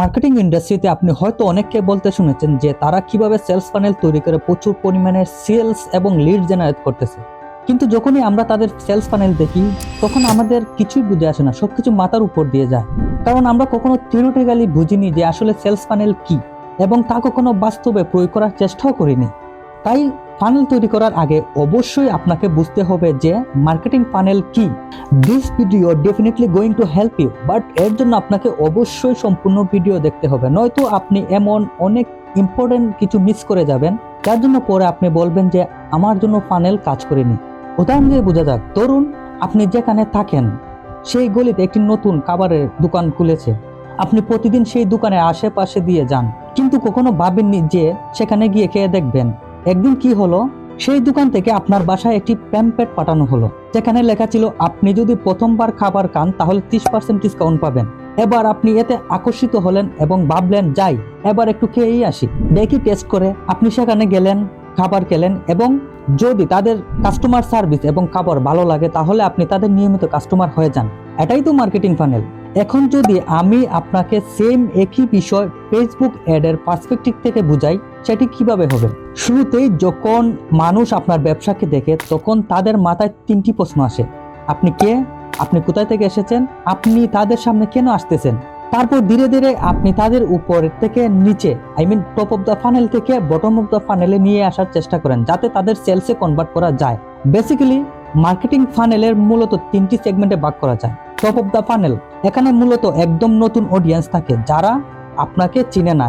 Marketing ইন্ডাস্ট্রিতে আপনি হয়তো অনেককে বলতে শুনেছেন যে তারা কীভাবে সেলস প্যানেল তৈরি করে প্রচুর পরিমাণে সেলস এবং লিড জেনারেট করতেছে। কিন্তু যখনই আমরা তাদের সেলস প্যানেল দেখি, তখন আমাদের কিছুই বুঝে আসে না, সবকিছু মাথার উপর দিয়ে যায়। কারণ আমরা কখনো থিওরিটিক্যালি বুঝিনি যে আসলে সেলস প্যানেল কি, এবং তা কখনো বাস্তবে প্রয়োগ করার চেষ্টাও করিনি। তাই ফানেল তৈরি করার আগে অবশ্যই আপনাকে বুঝতে হবে যে মার্কেটিং ফানেল কি। This video definitely going to help you but এর জন্য আপনাকে অবশ্যই সম্পূর্ণ ভিডিও দেখতে হবে। নয়তো আপনি এমন অনেক ইম্পর্টেন্ট কিছু মিস করে যাবেন, যার জন্য পরে আপনি বলবেন যে আমার জন্য ফানেল কাজ করেনি। উদাহরণ দিয়ে বোঝা যাক, ধরুন আপনি যেখানে থাকেন, সেই গলিতে একটি নতুন খাবারের দোকান খুলেছে। আপনি প্রতিদিন সেই দোকানের আশেপাশে দিয়ে যান, কিন্তু কখনো ভাবেননি যে সেখানে গিয়ে খেয়ে দেখবেন। একদিন কি হলো? সেই দোকান থেকে আপনার বাসায় একটি প্যাম্পেট পাঠানো হলো। যেখানে লেখা ছিল, আপনি যদি প্রথমবার খাবার খান, তাহলে ত্রিশ পার্সেন্ট ডিসকাউন্ট পাবেন। এবার আপনি এতে আকর্ষিত হলেন এবং ভাবলেন, যাই, এবার একটু খেয়েই আসি। দেখি টেস্ট করে। আপনি সেখানে গেলেন। খাবার খেলেন এবং যদি তাদের কাস্টমার সার্ভিস এবং খাবার ভালো লাগে, তাহলে আপনি তাদের নিয়মিত কাস্টমার হয়ে যান। এটাই তো মার্কেটিং ফানেল এখন যদি আমি আপনাকে সেম একই বিষয় ফেসবুক অ্যাডের পার্সপেক্টিভ থেকে বুঝাই, সেটি কীভাবে হবে? শুরুতেই যখন মানুষ আপনার ব্যবসাকে দেখে, তখন তাদের মাথায় তিনটি প্রশ্ন আসে। আপনি কে? আপনি কোথায় থেকে এসেছেন? আপনি তাদের সামনে কেন আসতেছেন? তারপর ধীরে ধীরে আপনি তাদের উপর থেকে নিচে I mean top of the funnel থেকে বটম অফ দ্য ফানেলে নিয়ে আসার চেষ্টা করেন, যাতে তাদের সেলসে কনভার্ট করা যায়। বেসিক্যালি মার্কেটিং ফানেলের মূলত তিনটি সেগমেন্টে ভাগ করা যায়। টপ অফ দ্য ফানেল এখানে মূলত একদম নতুন অডিয়েন্স থাকে যারা আপনাকে চিনে না।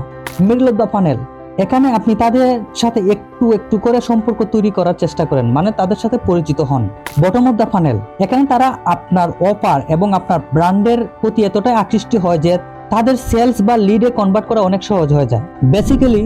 মিডল অফ দ্য ফানেল এখানে আপনি তাদের সাথে একটু একটু করে সম্পর্ক তৈরি করার চেষ্টা করেন মানে তাদের সাথে পরিচিত হন। বটম অফ দ্য ফানেল এখানে তারা আপনার অফার এবং আপনার ব্র্যান্ডের প্রতি এতটাই আকৃষ্ট হয় যে তাদের সেলস বা লিডে কনভার্ট করা অনেক সহজ হয়ে যায়। বেসিক্যালি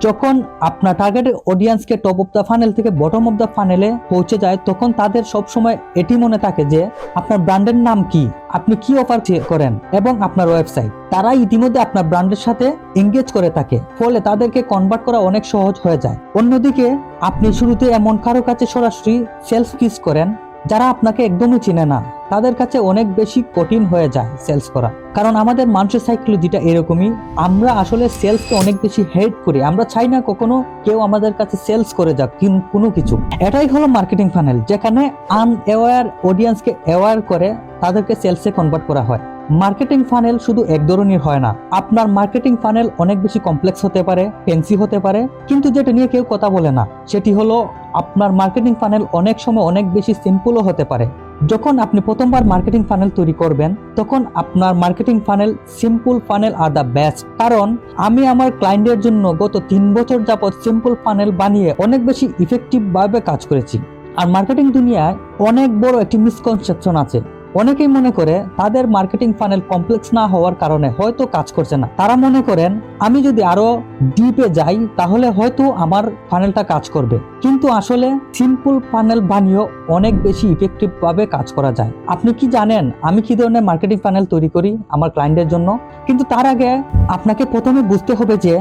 যখন আপনার টার্গেটেড অডিয়েন্সকে টপ অফ দ্য ফানেল থেকে বটম অফ দ্য ফানেলে পৌঁছে যায়, তখন তাদের সব সময় এটি মনে থাকে যে, আপনার ব্র্যান্ডের নাম কি? আপনি কি অফার করেন? এবং আপনার ওয়েবসাইট তারা ইতিমধ্যে আপনার ব্র্যান্ডের সাথে এঙ্গেজ করে থাকে। ফলে তাদেরকে কনভার্ট করা অনেক সহজ হয়ে যায়। অন্যদিকে, আপনি শুরুতে এমন কারও কাছে সরাসরি সেলস কিস করেন যারা আপনাকে একদমই চিনে না, তাদের কাছে অনেক বেশি কঠিন হয়ে যায় সেলস করা। কারণ আমাদের মানুষের সাইকোলজিটা এরকমই, আমরা আসলে সেলসকে অনেক বেশি হেড করি। আমরা চাই না কখনো কেউ আমাদের কাছে সেলস করে যাক, কিন- কিছু। এটাই হলো মার্কেটিং ফানেল যেখানে আনঅ্যাওয়ার অডিয়েন্সকে অ্যাওয়ার করে তাদেরকে সেলসে কনভার্ট করা হয়। মার্কেটিং ফানেল শুধু এক ধরনের হয় না। আপনার মার্কেটিং ফানেল অনেক বেশি কমপ্লেক্স হতে পারে, ফেন্সি হতে পারে, কিন্তু যেটা নিয়ে কেউ কথা বলে না, সেটি হলো আপনার মার্কেটিং ফানেল অনেক সময় অনেক বেশি সিম্পলও হতে পারে। যখন আপনি প্রথমবার মার্কেটিং ফানেল তৈরি করবেন, তখন আপনার মার্কেটিং ফানেল সিম্পল ফানেল আর দ্য বেস্ট কারণ আমি আমার ক্লায়েন্টের জন্য গত তিন বছর যাবত সিম্পল ফানেল বানিয়ে অনেক বেশি ইফেক্টিভ ভাবে কাজ করেছি। আর মার্কেটিং দুনিয়ায় অনেক বড় একটি মিসকনসেপশন আছে। অনেকেই মনে করে তাদের মার্কেটিং ফানেল কমপ্লেক্স না হওয়ার কারণে হয়তো কাজ করছে না। তারা মনে করেন, আমি যদি আরও ডিপে যাই, তাহলে হয়তো আমার ফানেলটা কাজ করবে। কিন্তু আসলে সিম্পল ফানেল বানিয়েও অনেক বেশি ইফেক্টিভ ভাবে কাজ করা যায়। আপনি কি জানেন, আমি কি ধরনের মার্কেটিং ফানেল তৈরি করি আমার ক্লায়েন্টের জন্য? কিন্তু তার আগে আপনাকে প্রথমে বুঝতে হবে যে,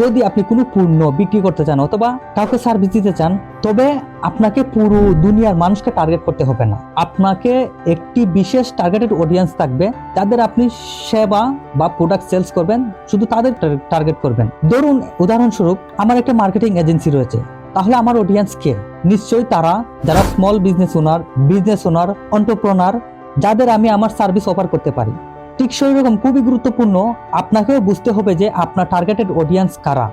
যদি আপনি কোনো পণ্য বিক্রি করতে চান অথবা কাউকে সার্ভিস দিতে চান, তবে আপনাকে পুরো দুনিয়ার মানুষকে টার্গেট করতে হবে না। আপনাকে একটি বিশেষ টার্গেটেড অডিয়েন্স থাকবে, যাদের আপনি সেবা বা প্রোডাক্ট সেলস করবেন, শুধু তাদের টার্গেট করবেন। ধরুন, উদাহরণস্বরূপ, আমার একটা মার্কেটিং এজেন্সি রয়েছে। তাহলে আমার অডিয়েন্স কে? নিশ্চয়ই তারা, যারা small business owner business owner entrepreneur যাদের আমি আমার সার্ভিস অফার করতে পারি। ঠিক সেই রকম খুবই গুরুত্বপূর্ণ, আপনাকেও বুঝতে হবে যে আপনার টার্গেটেড অডিয়েন্স কারা।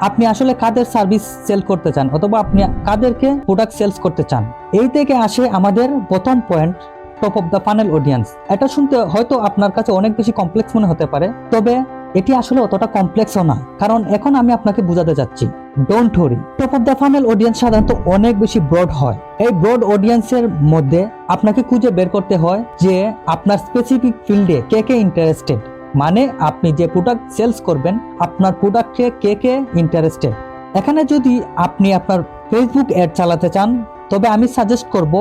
আপনি আসলে কাদের সার্ভিস সেল করতে চান অথবা আপনি কাদেরকে প্রোডাক্ট সেলস করতে চান? এই থেকে আসে আমাদের প্রথম point top of the funnel audience এটা শুনতে হয়তো আপনার কাছে অনেক বেশি কমপ্লেক্স মনে হতে পারে, তবে এটি আসলে অতটা কমপ্লেক্সও না। কারণ এখন আমি আপনাকে বোঝাতে যাচ্ছি don't worry top of the funnel audience সাধারণত অনেক বেশি ব্রড হয়। এই ব্রড অডিয়েন্সের মধ্যে আপনাকে খুঁজে বের করতে হয় যে আপনার স্পেসিফিক ফিল্ডে কে কে ইন্টারেস্টেড মানে আপনি যে প্রোডাক্ট সেলস করবেন, আপনার প্রোডাক্টে কে কে ইন্টারেস্টেড এখানে যদি আপনি আপনার ফেসবুক অ্যাড চালাতে চান, তবে আমি সাজেস্ট করব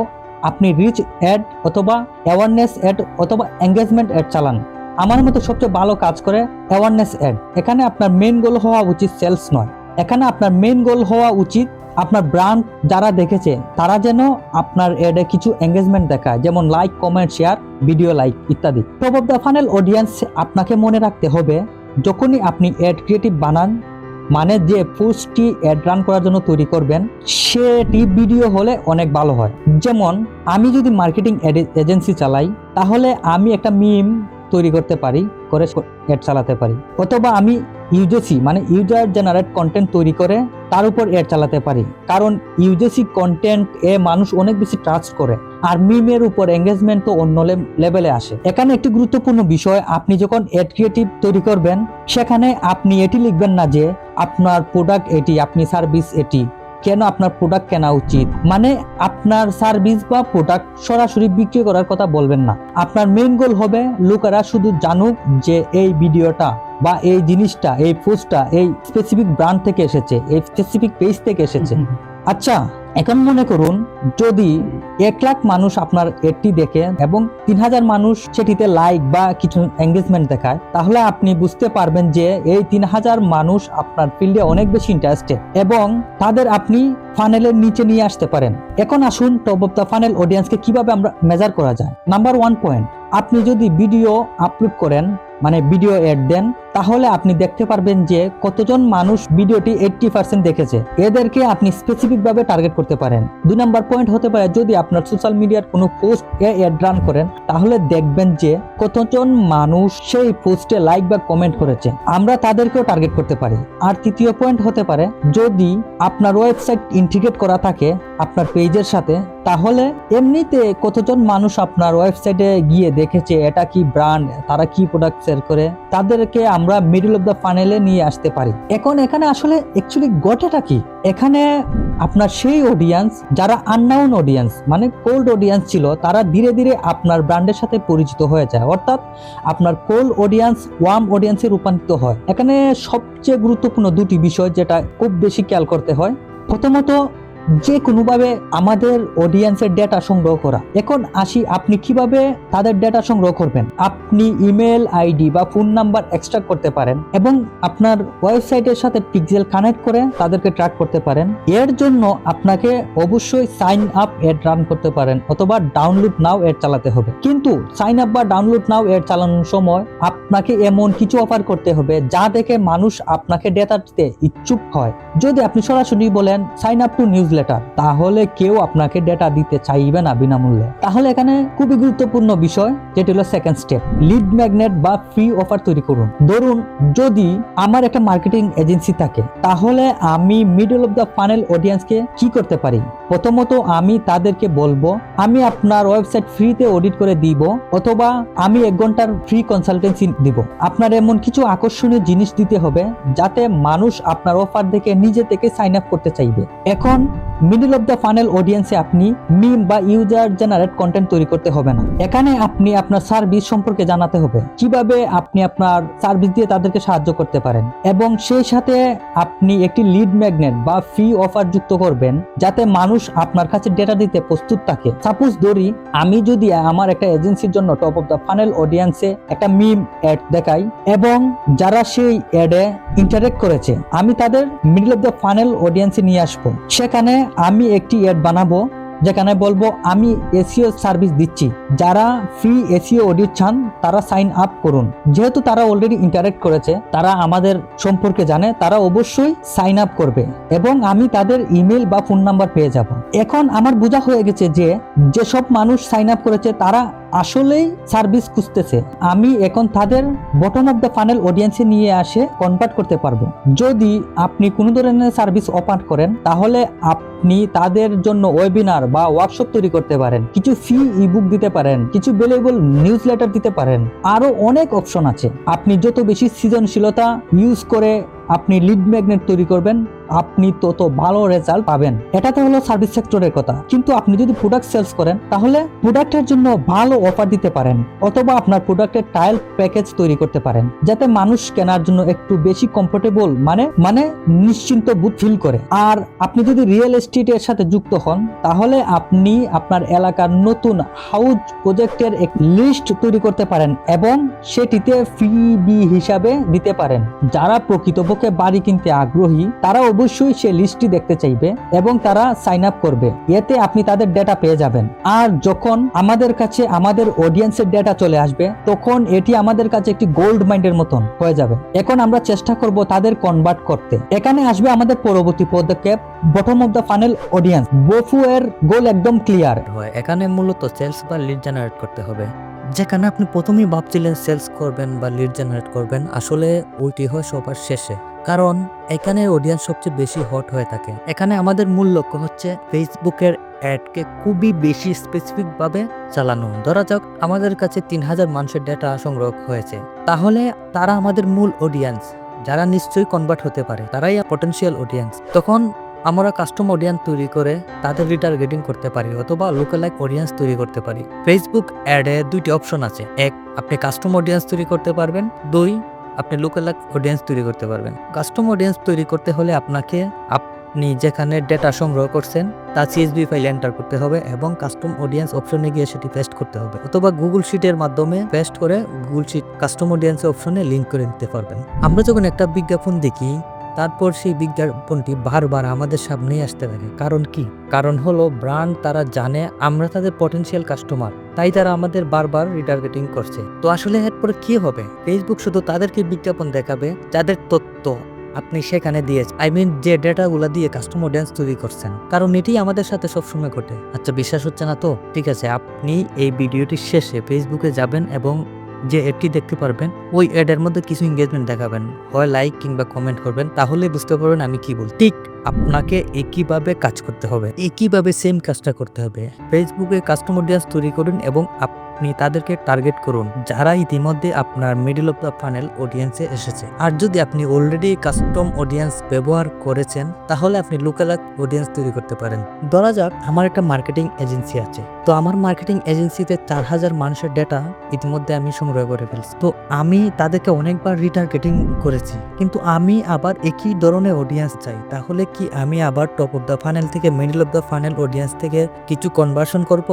আপনি রিচ অ্যাড অথবা অ্যাওয়ারনেস অ্যাড অথবা এঙ্গেজমেন্ট অ্যাড চালান। আমার মতো সবচেয়ে ভালো কাজ করে অ্যাওয়ারনেস অ্যাড এখানে আপনার মেন গোল হওয়া উচিত সেলস নয়। এখানে আপনার মেন গোল হওয়া উচিত আপনার ব্র্যান্ড যারা দেখেছে, তারা যেন আপনার এডে কিছু এঙ্গেজমেন্ট দেখায়, যেমন like comment share video like ইত্যাদি। Top of the funnel audience আপনাকে মনে রাখতে হবে, যখনই আপনি অ্যাড ক্রিয়েটিভ বানান মানে যে পোস্টটি অ্যাড রান করার জন্য তৈরি করবেন, সেটি ভিডিও হলে অনেক ভালো হয়। যেমন, আমি যদি মার্কেটিং এজেন্সি চালাই, তাহলে আমি একটা মিম তৈরি করতে পারি, করে অ্যাড চালাতে পারি। অথবা আমি ইউজেসি মানে ইউজার জেনারেট কন্টেন্ট তৈরি করে তার উপর এড চালাতে পারি। কারণ ইউজেসি কন্টেন্ট এ মানুষ অনেক বেশি ট্রাস্ট করে আর মিমের উপর এঙ্গেজমেন্ট তো অন্য লেভেলে আসে। এখানে একটি গুরুত্বপূর্ণ বিষয়, আপনি যখন এড ক্রিয়েটিভ তৈরি করবেন, সেখানে আপনি এটি লিখবেন না যে আপনার প্রোডাক্ট এটি, আপনি সার্ভিস এটি। কেন আপনার প্রোডাক্ট কেনা উচিত? মানে আপনার সার্ভিস বা প্রোডাক্ট সরাসরি বিক্রি করার কথা বলবেন না। আপনার মেইন গোল হবে লোকেরা শুধু জানুক যে এই ভিডিওটা বা এই জিনিসটা এই পোস্টটা এই স্পেসিফিক ব্র্যান্ড থেকে এসেছে এই স্পেসিফিক পেজ থেকে এসেছে। আচ্ছা এখন মনে করুন, যদি এক লাখ মানুষ আপনার এডটি দেখে এবং তিন হাজার মানুষ সেটিতে লাইক বা কিছু এঙ্গেজমেন্ট দেখায়, তাহলে আপনি বুঝতে পারবেন যে এই তিন হাজার মানুষ আপনার ফিল্ডে অনেক বেশি ইন্টারেস্টেড এবং তাদের আপনি ফানেলের নিচে নিয়ে আসতে পারেন। এখন আসুন টপ অফ দ্য ফানেল অডিয়েন্সকে কীভাবে আমরা মেজার করা যায়। নাম্বার ওয়ান পয়েন্ট আপনি যদি ভিডিও আপলোড করেন মানে ভিডিও অ্যাড দেন তাহলে আপনি দেখতে পারবেন যে কতজন মানুষ ভিডিওটি এইটটি পার্সেন্ট দেখেছে। এদেরকে আপনি স্পেসিফিক ভাবে টার্গেট করতে পারেন। দুই নাম্বার পয়েন্ট হতে পারে, যদি আপনার সোশ্যাল মিডিয়ার কোনো পোস্ট এ অ্যাড রান করেন, তাহলে দেখবেন যে কতজন মানুষ সেই পোস্টে লাইক বা কমেন্ট করেছে। আমরা তাদেরকেও টার্গেট করতে পারি। আর তৃতীয় পয়েন্ট হতে পারে, যদি আপনার ওয়েবসাইট ইন্টিগ্রেট করা থাকে আপনার পেজের সাথে, তাহলে এমনিতে কতজন মানুষ আপনার ওয়েবসাইটে গিয়ে দেখেছে, এটা কি ব্র্যান্ড তারা কি প্রোডাক্ট সেল করে? তাদেরকে আমরা মিডল অফ দ্য ফানেলে নিয়ে আসতে পারি। এখন এখানে আসলে অ্যাকচুয়ালি গটেটা কি? এখানে আপনার সেই অডিয়েন্স যারা আননাউন অডিয়েন্স মানে কোল্ড অডিয়েন্স ছিল, তারা ধীরে ধীরে আপনার ব্র্যান্ডের সাথে পরিচিত হয়ে যায়। অর্থাৎ আপনার কোল্ড অডিয়েন্স ওয়ার্ম অডিয়েন্সে রূপান্তরিত হয়। এখানে সবচেয়ে গুরুত্বপূর্ণ দুটি বিষয় যেটা খুব বেশি খেয়াল করতে হয়। প্রথমত যে কোনোভাবে আমাদের অডিয়েন্সের ডেটা সংগ্রহ করা। এখন আসি আপনি কীভাবে তাদের ডেটা সংগ্রহ করবেন। আপনি ইমেল আইডি বা ফোন নাম্বার এক্সট্রাক্ট করতে পারেন এবং আপনার ওয়েবসাইটের সাথে পিক্সেল কানেক্ট করে তাদেরকে ট্র্যাক করতে পারেন। এর জন্য আপনাকে অবশ্যই সাইন আপ এড রান করতে পারেন অথবা ডাউনলোড নাও এড চালাতে হবে। কিন্তু সাইন আপ বা ডাউনলোড নাও এড চালানোর সময় আপনাকে এমন কিছু অফার করতে হবে যা দেখে মানুষ আপনাকে ডেটা দিতে ইচ্ছুক হয়। যদি আপনি সরাসরি বলেন sign up to newsletter তাহলে কেউ আপনাকে ডেটা দিতে চাইবে না বিনামূল্যে। তাহলে এখানে খুবই গুরুত্বপূর্ণ বিষয়, যেটি হলো সেকেন্ড স্টেপ লিড ম্যাগনেট বা ফ্রি অফার তৈরি করুন। ধরুন, যদি আমার একটা মার্কেটিং এজেন্সি থাকে, তাহলে আমি মিডল অফ দ্য ফানেল অডিয়েন্সকে কি করতে পারি? প্রথমত আমি তাদেরকে বলব, আমি আপনার ওয়েবসাইট ফ্রিতে অডিট করে দিব অথবা আমি এক ঘণ্টার ফ্রি কনসালটেন্সি দিব। আপনার এমন কিছু আকর্ষণীয় জিনিস দিতে হবে যাতে মানুষ আপনার অফার দেখে নিজে থেকে সাইন আপ করতে চাইবে। এখন মিডল অফ দ্য ফানেল অডিয়েন্সে আপনি মিম বা ইউজার জেনারেট কন্টেন্ট তৈরি করতে হবে না। এখানে আপনি আপনার সার্ভিস সম্পর্কে জানাতে হবে, কীভাবে আপনি আপনার সার্ভিস দিয়ে তাদেরকে সাহায্য করতে পারেন এবং সেই সাথে আপনি একটি লিড ম্যাগনেট বা ফ্রি অফার যুক্ত করবেন যাতে মানুষ আপনার কাছে ডেটা দিতে প্রস্তুত থাকে। সাপোজ ধরি, আমি যদি আমার একটা এজেন্সির জন্য টপ অফ দ্য ফানেল অডিয়েন্সে একটা মিম অ্যাড দেখাই, এবং যারা সেই অ্যাডে ইন্টারেক্ট করেছে, আমি তাদের মিডল অফ দ্য ফানেল অডিয়েন্সে নিয়ে আসব। সেখানে আমি একটি অ্যাড বানাবো যেখানে বলব আমি এসিও সার্ভিস দিচ্ছি। যারা ফ্রি এসিও অডিট চান, তারা সাইন আপ করুন। যেহেতু তারা অলরেডি ইন্টারেক্ট করেছে, তারা আমাদের সম্পর্কে জানে, তারা অবশ্যই সাইন আপ করবে। এবং আমি তাদের ইমেল বা ফোন নাম্বার পেয়ে যাব। এখন আমার বোঝা হয়ে গেছে যে, যেসব মানুষ সাইন আপ করেছে, তারা আসলেই সার্ভিস খুঁজতেছে। আমি এখন তাদের বটম অফ দ্য ফানেল অডিয়েন্সে নিয়ে আসে কনভার্ট করতে পারব। যদি আপনি কোনো ধরনের সার্ভিস অফার করেন, তাহলে আপনি তাদের জন্য ওয়েবিনার বা ওয়ার্কশপ তৈরি করতে পারেন। কিছু ফ্রি ইবুক দিতে পারেন, কিছু ভ্যালুয়েবল নিউজ লেটার দিতে পারেন। আরও অনেক অপশন আছে। আপনি যত বেশি সৃজনশীলতা ইউজ করে আপনি লিড ম্যাগনেট তৈরি করবেন, আপনি তত ভালো রেজাল্ট পাবেন। এটা তো হলো সার্ভিস সেক্টরের কথা। কিন্তু আপনি যদি প্রোডাক্ট সেলস করেন, তাহলে প্রোডাক্টের জন্য ভালো অফার দিতে পারেন, অথবা আপনার প্রোডাক্টের ট্রায়াল প্যাকেজ তৈরি করতে পারেন, যাতে মানুষ কেনার জন্য একটু বেশি কমফোর্টেবল মানে মানে নিশ্চিন্ত বোধ ফিল করে। আর আপনি যদি রিয়েল এস্টেটের সাথে যুক্ত হন, তাহলে আপনি আপনার এলাকার নতুন হাউস প্রজেক্টের এক লিস্ট তৈরি করতে পারেন, এবং সেটিতে ফ্রিবি হিসাবে দিতে পারেন। যারা প্রকৃতপক্ষে বাড়ি কিনতে আগ্রহী, তারা অবশ্যই সেই লিস্টটি দেখতে চাইবে এবং তারা সাইন আপ করবে। এতে আপনি তাদের ডেটা পেয়ে যাবেন। আর যখন আমাদের কাছে আমাদের অডিয়েন্সের ডেটা চলে আসবে, তখন এটি আমাদের কাছে একটি গোল্ড মাইন্ডের মতন হয়ে যাবে। এখন আমরা চেষ্টা করব তাদের কনভার্ট করতে। এখানে আসবে আমাদের পরবর্তী পদক্ষেপ bottom of the funnel audience BOFU এর গোল একদম ক্লিয়ার হয়, এখানে মূলত সেলস বা লিড জেনারেট করতে হবে। যেখানে আপনি প্রথমেই ভাবছিলেন সেলস করবেন বা লিড জেনারেট করবেন, আসলে ওইটি হয় সবার শেষে। কারণ এখানে অডিয়েন্স সবচেয়ে বেশি হট হয়ে থাকে। এখানে আমাদের মূল লক্ষ্য হচ্ছে ফেসবুকের অ্যাডকে খুবই বেশি স্পেসিফিকভাবে চালানো। ধরা যাক আমাদের কাছে তিন হাজার মানুষের ডেটা সংগ্রহ হয়েছে। তাহলে তারা আমাদের মূল অডিয়েন্স যারা নিশ্চয়ই কনভার্ট হতে পারে, তারাই পটেনশিয়াল অডিয়েন্স তখন আমরা কাস্টম অডিয়েন্স তৈরি করে তাদের রিটার্গেটিং করতে পারি অথবা লোকালাইক অডিয়েন্স তৈরি করতে পারি। ফেসবুক অ্যাডে দুইটি অপশন আছে। এক, আপনি কাস্টম অডিয়েন্স তৈরি করতে পারবেন। দুই, আপনি লোকালাইক অডিয়েন্স তৈরি করতে পারবেন। কাস্টম অডিয়েন্স তৈরি করতে হলে আপনাকে আপনি যেখানে ডেটা সংগ্রহ করছেন, তা সিএসবি ফাইল এন্টার করতে হবে এবং কাস্টম অডিয়েন্স অপশনে গিয়ে সেটি পেস্ট করতে হবে। অথবা গুগল শিটের মাধ্যমে পেস্ট করে গুগল শিট কাস্টম অডিয়েন্স অপশনে লিঙ্ক করে দিতে পারবেন। আমরা যখন একটা বিজ্ঞাপন দেখি তারপর সেই বিজ্ঞাপনটি বারবার আমাদের সামনেই আসতে থাকে। কারণ কি? কারণ হলো ব্র্যান্ড তারা জানে আমরা তাদের পটেনশিয়াল কাস্টমার তাই তারা আমাদের বারবার রিটার্গেটিং করছে। তো আসলে এরপরে কি হবে? ফেসবুক শুধু তাদেরকে বিজ্ঞাপন দেখাবে, যাদের তথ্য আপনি সেখানে দিয়েছেন আই মিন যে ডেটাগুলো দিয়ে কাস্টম অডিয়েন্স তৈরি করছেন। কারণ এটি আমাদের সাথে সবসময় ঘটে। আচ্ছা বিশ্বাস হচ্ছে না তো? ঠিক আছে, আপনি এই ভিডিওটির শেষে ফেসবুকে যাবেন এবং যে অ্যাডটি দেখতে পারবেন, ওই অ্যাডের মধ্যে কিছু এঙ্গেজমেন্ট দেখাবেন। হয় লাইক কিংবা কমেন্ট করবেন, তাহলে বুঝতে পারবেন আমি কি বল ঠিক আপনাকে একইভাবে কাজ করতে হবে। একইভাবে সেম কাজটা করতে হবে। ফেসবুকে কাস্টমার অডিয়েন্স তৈরি করুন এবং আপনি তাদেরকে টার্গেট করুন, যারা ইতিমধ্যে আপনার মিডল অফ দ্য ফানেল অডিয়েন্সে এসেছে। আর যদি আপনি অলরেডি কাস্টম অডিয়েন্স ব্যবহার করেছেন, তাহলে আপনি লোকাল অডিয়েন্স তৈরি করতে পারেন। ধরা যাক, আমার একটা মার্কেটিং এজেন্সি আছে। তো আমার মার্কেটিং এজেন্সিতে চার হাজার মানুষের ডেটা ইতিমধ্যে আমি সংগ্রহ করে ফেলছি। তো আমি তাদেরকে অনেকবার রিটার্গেটিং করেছি। কিন্তু আমি আবার একই ধরনের অডিয়েন্স চাই। তাহলে কি আমি আবার টপ অফ দ্য ফানেল থেকে middle of the funnel audience থেকে কিছু কনভার্সন করব?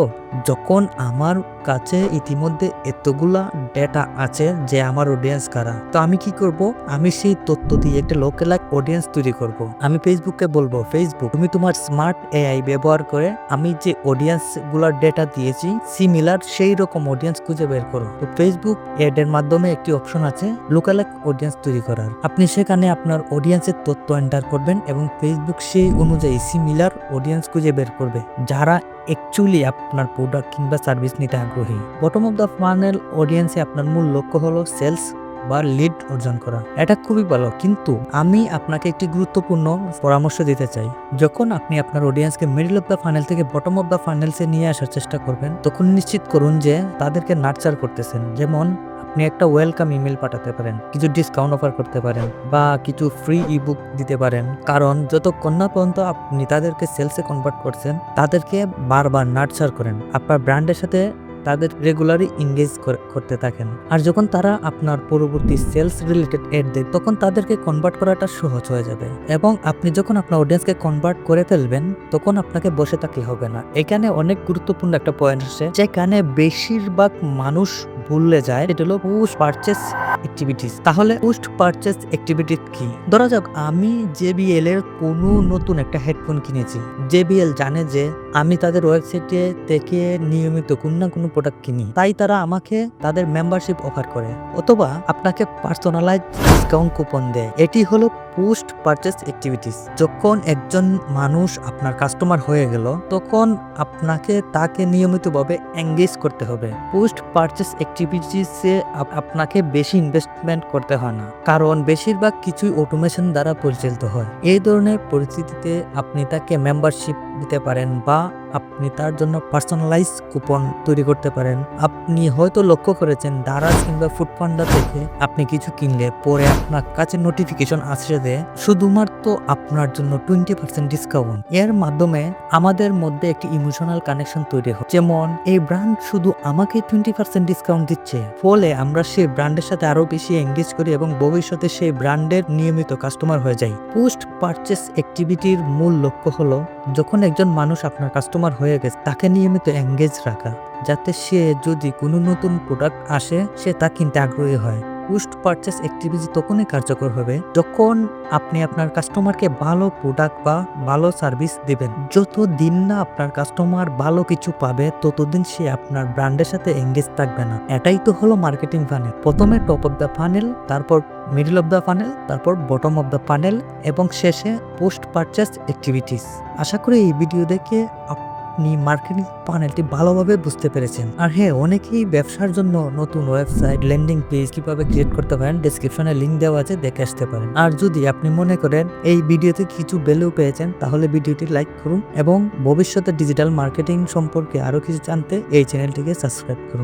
যখন আমার কাছে ইতিমধ্যে এতগুলা ডেটা আছে যে আমার অডিয়েন্স কারা, তো আমি কি করব? আমি সেই তথ্য দিয়ে একটা লোকাল অডিয়েন্স তৈরি করব। আমি ফেসবুককে বলব ফেসবুক তুমি তোমার স্মার্ট এআই ব্যবহার করে আমি যে অডিয়েন্সগুলার ডেটা দিয়েছি সিমিলার সেই রকম অডিয়েন্স খুঁজে বের করো। তো ফেসবুক এড এর মাধ্যমে একটি অপশন আছে লোকাল অডিয়েন্স তৈরি করার। আপনি সেখানে আপনার অডিয়েন্সের তথ্য এন্টার করবেন এবং ফেসবুক সেই অনুযায়ী সিমিলার অডিয়েন্স খুঁজে বের করবে, যারা অ্যাকচুয়ালি আপনার প্রোডাক্ট কিংবা সার্ভিস নিতে আগ্রহী। বটম অফ দ্য ফানেল অডিয়েন্সে আপনার মূল লক্ষ্য হলো সেলস বা লিড অর্জন করা। এটা খুবই ভালো, কিন্তু আমি আপনাকে একটি গুরুত্বপূর্ণ পরামর্শ দিতে চাই। যখন আপনি আপনার অডিয়েন্সকে মিডল অফ দ্য ফানেল থেকে বটম অফ দ্য ফানেলসে নিয়ে আসার চেষ্টা করবেন, তখন নিশ্চিত করুন যে তাদেরকে নার্চার করতেছেন। যেমন আপনি একটা ওয়েলকাম ইমেল পাঠাতে পারেন, কিছু ডিসকাউন্ট অফার করতে পারেন, বা কিছু ফ্রি ইবুক দিতে পারেন। কারণ যতক্ষণ না পর্যন্ত আপনি তাদেরকে সেলসে কনভার্ট করছেন, তাদেরকে বারবার নার্চার করেন। আপনার ব্র্যান্ডের সাথে তাদের রেগুলারই এঙ্গেজ করতে থাকেন। আর যখন তারা আপনার পরবর্তী সেলস রিলেটেড এড দেয়, তখন তাদেরকে কনভার্ট করাটা সহজ হয়ে যাবে। এবং আপনি যখন আপনার অডিয়েন্সকে কনভার্ট করে ফেলবেন, তখন আপনাকে বসে থাকলে হবে না। এখানে অনেক গুরুত্বপূর্ণ একটা পয়েন্ট আছে যেখানে বেশিরভাগ মানুষ ভুললে যায় এটা হলো পোস্ট পারচেস অ্যাক্টিভিটিস তাহলে পোস্ট পারচেস অ্যাক্টিভিটি কি? ধরা যাক, আমি জেবিএল এর কোনো নতুন একটা হেডফোন কিনেছি। জেবিএল জানে যে, আমি তাদের ওয়েবসাইটে থেকে নিয়মিত কোনো না কোনো প্রোডাক্ট কিনি, তাই তারা আমাকে তাদের মেম্বারশিপ অফার করে। অথবা আপনাকে পার্সোনালাইজ ডিসকাউন্ট কুপন দেয়। এটি হলো পোস্ট পারচেস অ্যাক্টিভিটিস যখন একজন মানুষ আপনার কাস্টমার হয়ে গেল, তখন আপনাকে তাকে নিয়মিতভাবে এঙ্গেজ করতে হবে। পোস্ট পারচেস অ্যাক্টিভিটিসে আপনাকে বেশি ইনভেস্টমেন্ট করতে হয় না। কারণ বেশিরভাগ কিছুই অটোমেশন দ্বারা পরিচালিত হয়। এই ধরনের পরিস্থিতিতে আপনি তাকে মেম্বারশিপ দিতে পারেন বা আপনি তার জন্য পার্সোনালাইজ কুপন তৈরি করতে পারেন। আপনি হয়তো লক্ষ্য করেছেন দারাজ কিংবা ফুডপান্ডা থেকে আপনি কিছু কিনলে পরে আপনার কাছে নোটিফিকেশন আসে যে শুধুমাত্র আপনার জন্য টোয়েন্টি পার্সেন্ট ডিসকাউন্ট এর মাধ্যমে আমাদের মধ্যে একটি ইমোশনাল কানেকশন তৈরি হয়। যেমন, এই ব্র্যান্ড শুধু আমাকে টোয়েন্টি পার্সেন্ট ডিসকাউন্ট দিচ্ছে। ফলে আমরা সেই ব্র্যান্ডের সাথে আরও বেশি এঙ্গেজ করি এবং ভবিষ্যতে সেই ব্র্যান্ডের নিয়মিত কাস্টমার হয়ে যাই। পোস্ট পারচেস অ্যাক্টিভিটির মূল লক্ষ্য হলো যখন একজন মানুষ আপনার কাস্টমার হয়ে গেছে, তাকে নিয়মিত এঙ্গেজ রাখা, যাতে সে যদি কোনো নতুন প্রোডাক্ট আসে, সে তা কিনতে আগ্রহী হয়। পোস্ট পারচেস অ্যাক্টিভিটি তখনই কার্যকর হবে যখন আপনি আপনার কাস্টমারকে ভালো প্রোডাক্ট বা ভালো সার্ভিস দিবেন। যত দিন না আপনার কাস্টমার ভালো কিছু পাবে, ততদিন সে আপনার ব্র্যান্ডের সাথে এঙ্গেজ থাকবে না। এটাই তো হলো মার্কেটিং ফানেল প্রথমে টপ অফ দ্য ফানেল তারপর মিডল অফ দ্য ফানেল তারপর বটম অফ দ্য ফানেল এবং শেষে পোস্ট পারচেস অ্যাক্টিভিটিস আশা করি এই ভিডিও দেখে আপনি মার্কেটিং প্যানেলটি ভালোভাবে বুঝতে পেরেছেন। আর হ্যাঁ অনেকেই ব্যবসার জন্য নতুন ওয়েবসাইট, ল্যান্ডিং পেজ কীভাবে ক্রিয়েট করতে পারেন ডিসক্রিপশনে লিঙ্ক দেওয়া আছে, দেখে আসতে পারেন। আর যদি আপনি মনে করেন এই ভিডিওতে কিছু ভ্যালু পেয়েছেন, তাহলে ভিডিওটি লাইক করুন এবং ভবিষ্যতে ডিজিটাল মার্কেটিং সম্পর্কে আরও কিছু জানতে এই চ্যানেলটিকে সাবস্ক্রাইব করুন।